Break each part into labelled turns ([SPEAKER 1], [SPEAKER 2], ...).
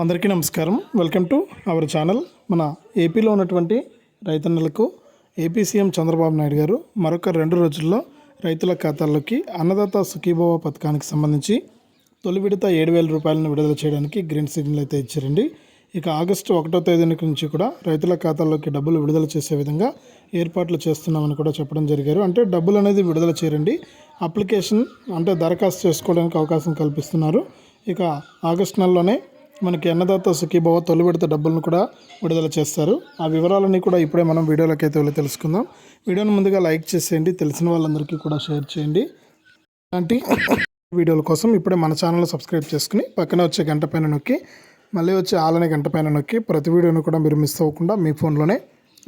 [SPEAKER 1] అందరికీ నమస్కారం. Welcome to our channel మన ఏపీలో ఉన్నటువంటి రైతన్నలకు ఏపీ సీఎం చంద్రబాబు నాయుడు గారు మరొక రెండు రోజుల్లో రైతుల ఖాతాల్లోకి అన్నదాత సుఖీభవ పథకానికి సంబంధించి తొలి విడత ఏడు వేల రూపాయలను విడుదల చేయడానికి గ్రీన్ సిగ్నల్ అయితే ఇచ్చారండి. ఇక ఆగస్టు ఒకటో తేదీ నుంచి కూడా రైతుల ఖాతాల్లోకి డబ్బులు విడుదల చేసే విధంగా ఏర్పాట్లు చేస్తున్నామని కూడా చెప్పడం జరిగారు. అంటే డబ్బులు అనేది విడుదల చేయరండి. అప్లికేషన్ అంటే దరఖాస్తు చేసుకోవడానికి అవకాశం కల్పిస్తున్నారు. ఇక ఆగస్టు నెలలోనే మనకి అన్నదాత సుఖీభావ తొలి విడత డబ్బులను కూడా విడుదల చేస్తారు. ఆ వివరాలన్నీ కూడా ఇప్పుడే మనం వీడియోలోకి అయితే వెళ్ళి తెలుసుకుందాం. వీడియోని ముందుగా లైక్ చేసేయండి తెలిసిన వాళ్ళందరికీ కూడా షేర్ చేయండి. అలాంటి వీడియోల కోసం ఇప్పుడే మన ఛానల్ సబ్స్క్రైబ్ చేసుకుని పక్కన వచ్చే గంట పైన నొక్కి మళ్ళీ వచ్చే ఆలనే గంట పైన నొక్కి ప్రతి వీడియోను కూడా మీరు మిస్ అవ్వకుండా మీ ఫోన్లోనే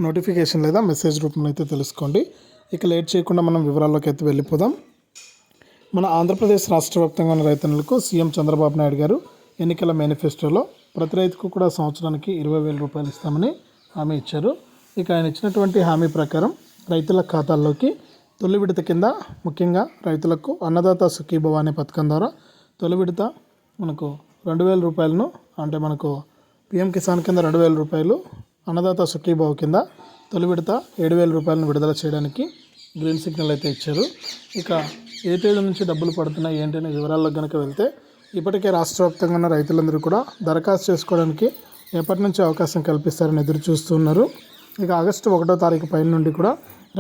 [SPEAKER 1] నోటిఫికేషన్ లేదా మెసేజ్ రూపంలో అయితే తెలుసుకోండి. ఇక లేట్ చేయకుండా మనం వివరాల్లోకి అయితే వెళ్ళిపోదాం. మన ఆంధ్రప్రదేశ్ రాష్ట్ర వ్యాప్తంగా ఉన్న రైతన్నులకు సీఎం చంద్రబాబు నాయుడు గారు ఎన్నికల మేనిఫెస్టోలో ప్రతి రైతుకు కూడా సంవత్సరానికి ఇరవై వేల రూపాయలు ఇస్తామని హామీ ఇచ్చారు. ఇక ఆయన ఇచ్చినటువంటి హామీ ప్రకారం రైతుల ఖాతాల్లోకి తొలి విడత కింద ముఖ్యంగా రైతులకు అన్నదాత సుఖీభవ అనే పథకం ద్వారా తొలి విడత మనకు రెండు వేల రూపాయలను అంటే మనకు పిఎం కిసాన్ కింద రెండు వేల రూపాయలు అన్నదాత సుఖీభావ కింద తొలి విడత ఏడు వేల రూపాయలను విడుదల చేయడానికి గ్రీన్ సిగ్నల్ అయితే ఇచ్చారు. ఇక ఏ తేదీ నుంచి డబ్బులు పడుతున్నాయి ఏంటనే వివరాల్లో కనుక వెళ్తే ఇప్పటికే రాష్ట్ర వ్యాప్తంగా ఉన్న రైతులందరూ కూడా దరఖాస్తు చేసుకోవడానికి ఎప్పటి నుంచి అవకాశం కల్పిస్తారని ఎదురు చూస్తున్నారు. ఇక ఆగస్టు ఒకటో తారీఖు పైన నుండి కూడా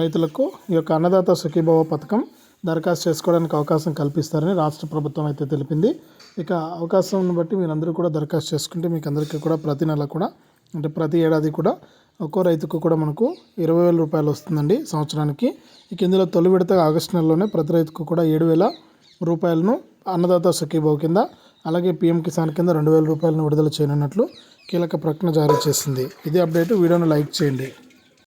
[SPEAKER 1] రైతులకు ఈ యొక్క అన్నదాత సుఖీభావ పథకం దరఖాస్తు చేసుకోవడానికి అవకాశం కల్పిస్తారని రాష్ట్ర ప్రభుత్వం అయితే తెలిపింది. ఇక అవకాశం బట్టి మీరందరూ కూడా దరఖాస్తు చేసుకుంటే మీకు అందరికీ కూడా ప్రతి నెల కూడా అంటే ప్రతి ఏడాది కూడా ఒక్కో రైతుకు కూడా మనకు ఇరవై వేల రూపాయలు వస్తుందండి సంవత్సరానికి. ఇక ఇందులో తొలి విడత ఆగస్టు నెలలోనే ప్రతి రైతుకు కూడా ఏడు వేల రూపాయలను అన్నదాత సుఖీభావ్ కింద అలాగే పీఎం కిసాన్ కింద రెండు వేల రూపాయలను విడుదల చేయనున్నట్లు కీలక ప్రకటన జారీ చేసింది. ఇది అప్డేట్. వీడియోను లైక్ చేయండి.